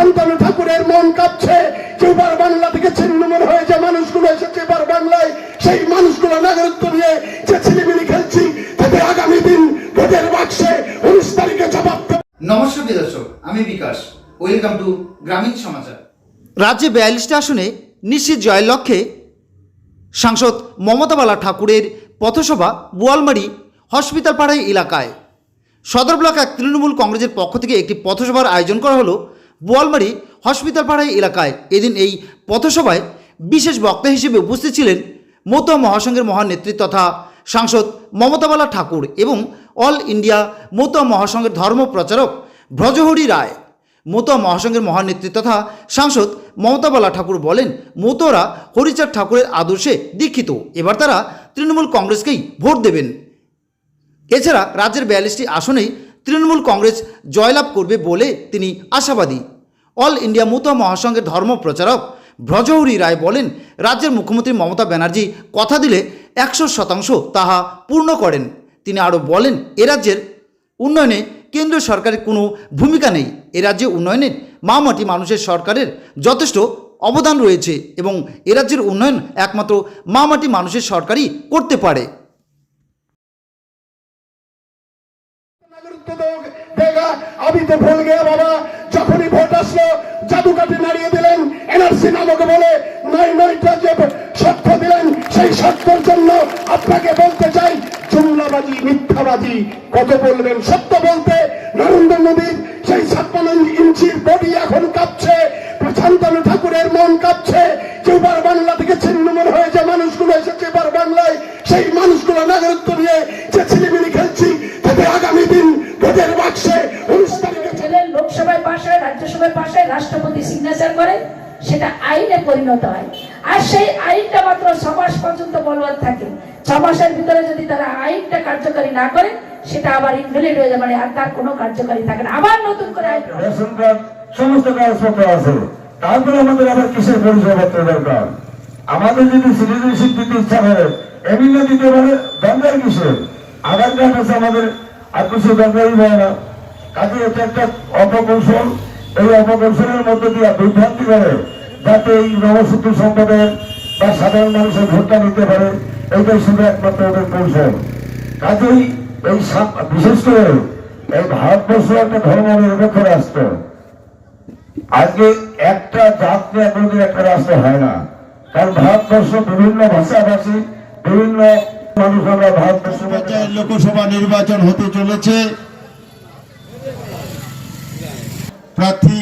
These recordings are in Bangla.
শান্তনু ঠাকুরের মন কাঁপছে। কেউবার বাংলা থেকে ছিন্নমন হয়ে যে মানুষগুলো এসেছে এবার বাংলায় সেই মানুষগুলো নাগরিকত্ব নিয়ে যে ছিলিমিলি খেলছি তাদের আগামী দিন ভোটের বাক্সে উনিশ তারিখে জবাব নমস্কার দর্শক আমি বিকাশ। ওয়েলকাম টু গ্রামীণ সমাচার রাজ্যে বিয়াল্লিশটি আসনে নিশ্চিত জয়ের লক্ষ্যে সাংসদ মমতা বালা ঠাকুরের পথসভা বোয়ালমারি হসপিটাল পাড়াই এলাকায়। সদর ব্লক এক তৃণমূল কংগ্রেসের পক্ষ থেকে একটি পথসভার আয়োজন করা হলো। বোয়ালমারি হসপিটাল পাড়াই এলাকায় এদিন এই পথসভায় বিশেষ বক্তা হিসেবে উপস্থিত ছিলেন মতুয়া মহাসংঘের মহান নেতৃত্ব তথা সাংসদ মমতাবালা ঠাকুর এবং অল ইন্ডিয়া মতুয়া মহাসংঘের ধর্ম প্রচারক ব্রজহরি রায়। মতুয়া মহাসংঘের মহান নেতৃত্ব তথা সাংসদ মমতাবালা ঠাকুর বলেন, মতুয়ারা হরিচাঁদ ঠাকুরের আদর্শে দীক্ষিত। এবার তারা তৃণমূল কংগ্রেসকেই ভোট দেবেন। এছাড়া রাজ্যের বিয়াল্লিশটি আসনেই তৃণমূল কংগ্রেস জয়লাভ করবে বলে তিনি আশাবাদী। অল ইন্ডিয়া মুতা মহাসংঘের ধর্ম প্রচারক ব্রজৌরি রায় বলেন, রাজ্যের মুখ্যমন্ত্রী মমতা ব্যানার্জি কথা দিলে একশো শতাংশ তাহা পূর্ণ করেন। তিনি আরও বলেন, এ রাজ্যের উন্নয়নে কেন্দ্রীয় সরকারের কোনো ভূমিকা নেই। এ রাজ্যে উন্নয়নে মামাটি মানুষের সরকারের যথেষ্ট অবদান রয়েছে এবং এ রাজ্যের উন্নয়ন একমাত্র মামাটি মানুষের সরকারই করতে পারে। যখনই ভোট আসলো, জাদুকাঠি নাড়িয়ে দিলেন, এনআরসি নামকে বলে নয় নয়টা যে সত্য দিলেন। সেই সত্যের জন্য আপনাকে বলতে চাই, জুমলাবাজি, মিথ্যাবাজি, কত বলবেন সত্য বলতে? নরেন্দ্র মোদীর সেই ছাপ্পান্ন ইঞ্চির বডি এখন কাঁপছে শান্তনু ঠাকুরের মন কাঁপছে রাষ্ট্রপতি সিগনেচার করে, সেটা আইনে পরিণত হয়। আর সেই আইনটা মাত্র ছ মাস পর্যন্ত বলবৎ থাকে। ছ মাসের ভিতরে যদি তারা আইনটা কার্যকারী না করে, সেটা আবার ইনভ্যালিড হয়ে যাবে মানে আর তার কোনো কার্যকারী থাকে না। আবার নতুন করে আইন কার্ড, সমস্ত কাগজপত্র আছে। তারপরে আমাদের আবার কিসের পরিচয়পত্র দরকার? আমাদের যদি সিটিজেনশিপ দিতে ইচ্ছা করে এমনি দিতে পারে, দরকার কিসের? আধার কার্ড আছে আমাদের, আর কিছু দরকারই হয় না। কাজে এটা একটা অপকৌশল। এই অপকৌশলের মধ্যে দিয়ে বিভ্রান্তি করে যাতে এই নবসূত্র সম্পদের বা সাধারণ মানুষের ভোটটা নিতে পারে এইটাই শুধু একমাত্র ওদের কৌশল। কাজেই এই বিশেষ করে এই ভারতবর্ষ একটা ধর্ম নিরপেক্ষ রাষ্ট্র। আজকে একটা জাত নিয়ে কোনোদিন একটা রাষ্ট্র হয় না। কারণ ভারতবর্ষ বিভিন্ন ভাষাভাষী, বিভিন্ন মানুষ আমরা ভারতবর্ষের মধ্যে লোকসভা নির্বাচন হতে চলেছে। প্রার্থী,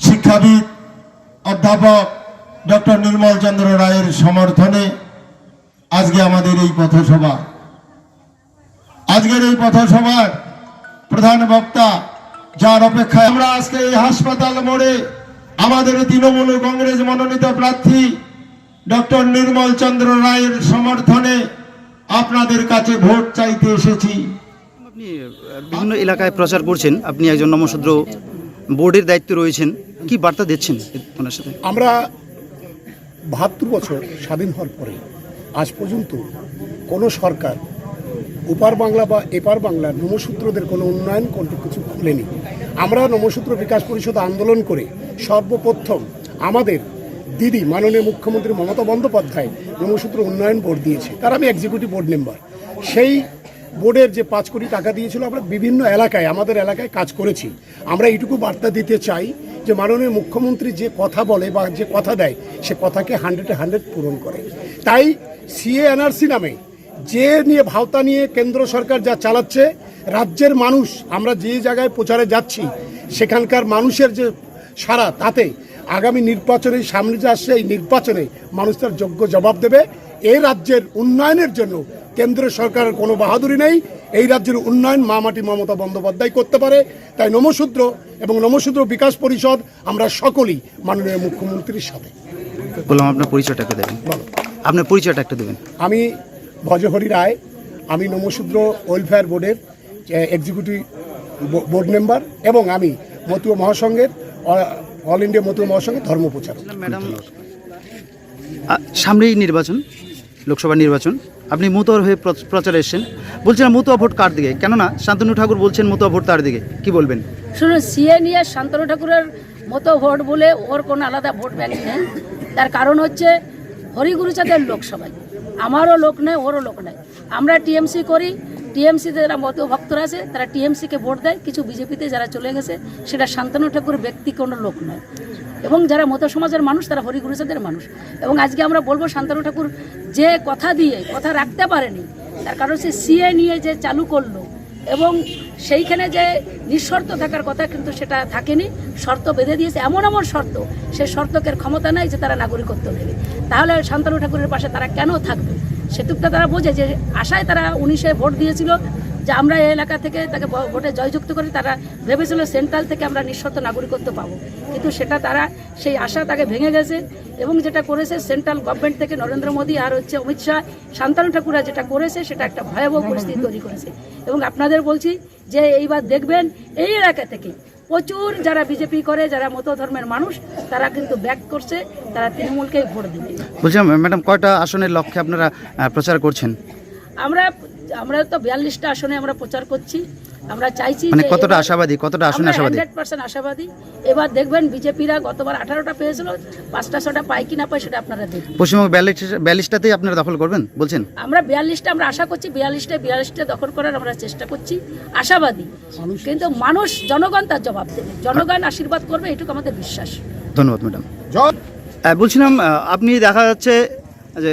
শিক্ষাবিদ, অধ্যাপক ডক্টর নির্মল চন্দ্র রায়ের সমর্থনে আজকে আমাদের এই পথসভা। আজকের এই পথসভার প্রধান বক্তা যার অপেক্ষায় আমরা আজকে এই হাসপাতাল মোড়ে আমাদের তৃণমূল কংগ্রেস মনোনীত প্রার্থী ডক্টর নির্মল চন্দ্র রায়ের সমর্থনে আপনাদের কাছে ভোট চাইতে এসেছি। আপনি বিভিন্ন এলাকায় প্রচার করছেন, আপনি একজন নমশূদ্র বোর্ডের দায়িত্বে রয়েছেন, কি বার্তা দিচ্ছেন ওনার সাথে? আমরা বাহাত্তর বছর স্বাধীন হওয়ার পরে আজ পর্যন্ত কোনো সরকার ওপার বাংলা বা এপার বাংলা নমসূত্রদের কোনো উন্নয়ন কোনো কিছু খুলেনি। আমরা নমসূত্র বিকাশ পরিষদ আন্দোলন করে সর্বপ্রথম আমাদের দিদি মাননীয় মুখ্যমন্ত্রী মমতা বন্দ্যোপাধ্যায় নমসূত্র উন্নয়ন বোর্ড দিয়েছে। তার আমি এক্সিকিউটিভ বোর্ড মেম্বার সেই বোর্ডের যে পাঁচ কোটি টাকা দিয়েছিল, আমরা বিভিন্ন এলাকায়, আমাদের এলাকায় কাজ করেছি। আমরা এইটুকু বার্তা দিতে চাই যে মাননীয় মুখ্যমন্ত্রী যে কথা বলে বা যে কথা দেয়, সে কথাকে হান্ড্রেডে হান্ড্রেড পূরণ করে। তাই সিএ এনআরসি নামে যে নিয়ে ভাওতা নিয়ে কেন্দ্র সরকার যা চালাচ্ছে, রাজ্যের মানুষ, আমরা যে জায়গায় প্রচারে যাচ্ছি, সেখানকার মানুষের যে সারা, তাতে আগামী নির্বাচনে সামনে যে আসছে এই নির্বাচনে মানুষ তার যোগ্য জবাব দেবে। এই রাজ্যের উন্নয়নের জন্য কেন্দ্র সরকারের কোনো বাহাদুরি নেই। এই রাজ্যের উন্নয়ন মামাটি মমতা বন্দ্যোপাধ্যায় করতে পারে। তাই নমশূদ্র এবং নমশূদ্র বিকাশ পরিষদ আমরা সকলেই মাননীয় মুখ্যমন্ত্রীর সাথে। বললাম আপনার পরিচয়টা দেবেন। বলো। আপনার পরিচয়টা একটু দেবেন। আমি ভজহরি রায়। আমি নমশূদ্র ওয়েলফেয়ার বোর্ডের এক্সিকিউটিভ বোর্ড মেম্বার এবং আমি মতুয়া মহাসংঘের অল ইন্ডিয়া মতুয়া মহাসংঘের ধর্ম প্রচারক। ম্যাডাম সামনেই নির্বাচন লোকসভা নির্বাচন। আপনি মুতোর হয়ে প্র- প্রচারে এসেছেন। বলছিলাম মুতুয়া ভোট কার দিকে? কেননা শান্তনু ঠাকুর বলছেন মুতুয়া ভোট তার দিকে। কি বলবেন? শুনুন সিএ নিয়ে শান্তনু ঠাকুরের মতো ভোট বলে ওর কোনো আলাদা ভোট ব্যাংক নেই। তার কারণ হচ্ছে হরিগুরুচাঁদের লোক সবাই আমারও লোক নেই ওরও লোক নেই। আমরা টিএমসি করি টিএমসিতে যারা মত ভক্তরা আছে, তারা টিএমসিকে ভোট দেয়। কিছু বিজেপিতে যারা চলে গেছে, সেটা শান্তনু ঠাকুর ব্যক্তি কোনো লোক নয়। এবং যারা মত সমাজের মানুষ, তারা হরিগুরুচাঁদের মানুষ। এবং আজকে আমরা বলব শান্তনু ঠাকুর যে কথা দিয়ে, কথা রাখতে পারেনি, তার কারণ সে সিএ নিয়ে যে চালু করল, এবং সেইখানে যে নিঃশর্ত থাকার কথা কিন্তু সেটা থাকেনি। শর্ত বেঁধে দিয়েছে, এমন এমন শর্ত, সে শর্তকের ক্ষমতা নাই যে তারা নাগরিকত্ব নেবে। তাহলে শান্তনু ঠাকুরের পাশে তারা কেন থাকবে? সেটুকটা তারা বোঝে যে আশায় তারা উনিশে ভোট দিয়েছিল যে আমরা এই এলাকা থেকে তাকে ভোটে জয়যুক্ত করে তারা ভেবেছিল সেন্ট্রাল থেকে আমরা নিঃশর্ত নাগরিকত্ব পাবো। কিন্তু সেটা তারা সেই আশা তাকে ভেঙে গেছে এবং যেটা করেছে সেন্ট্রাল গভর্নমেন্ট থেকে নরেন্দ্র মোদী আর হচ্ছে অমিত শাহ, শান্তানু ঠাকুরা যেটা করেছে সেটা একটা ভয়াবহ পরিস্থিতি তৈরি করেছে। এবং আপনাদের বলছি যে এইবার দেখবেন এই এলাকা থেকে প্রচুর যারা বিজেপি করে যারা মত ধর্মের মানুষ তারা কিন্তু ব্যাক করছে তারা তৃণমূলকেই ভোট দেবে। বলছিলাম ম্যাডাম কয়টা আসনের লক্ষ্যে আপনারা প্রচার করছেন? আমরা আমরা তো বিয়াল্লিশটা আসনে আমরা প্রচার করছি। আমরা চাইছি মানে কতটা আশাবাদী? কতটা আসনে আশাবাদী? হান্ড্রেড পার্সেন্ট আশাবাদী। এবার দেখবেন বিজেপিরা গতবার আঠারোটা পেয়েছিল পাঁচটা ছটা পায় কি না পায় সেটা আপনারা দেখবেন পশ্চিমবঙ্গ বিয়াল্লিশ বিয়াল্লিশটাতেই আপনারা দখল করবেন বলছেন? আমরা বিয়াল্লিশটা আমরা আশা করছি বিয়াল্লিশটা বিয়াল্লিশটা দখল করার আমরা চেষ্টা করছি। আশাবাদী। কিন্তু মানুষ জনগণ তার জবাব দেবে। জনগণ আশীর্বাদ করবে এটুকু আমাদের বিশ্বাস। ধন্যবাদ ম্যাডাম। বলছিলাম আপনি দেখা যাচ্ছে যে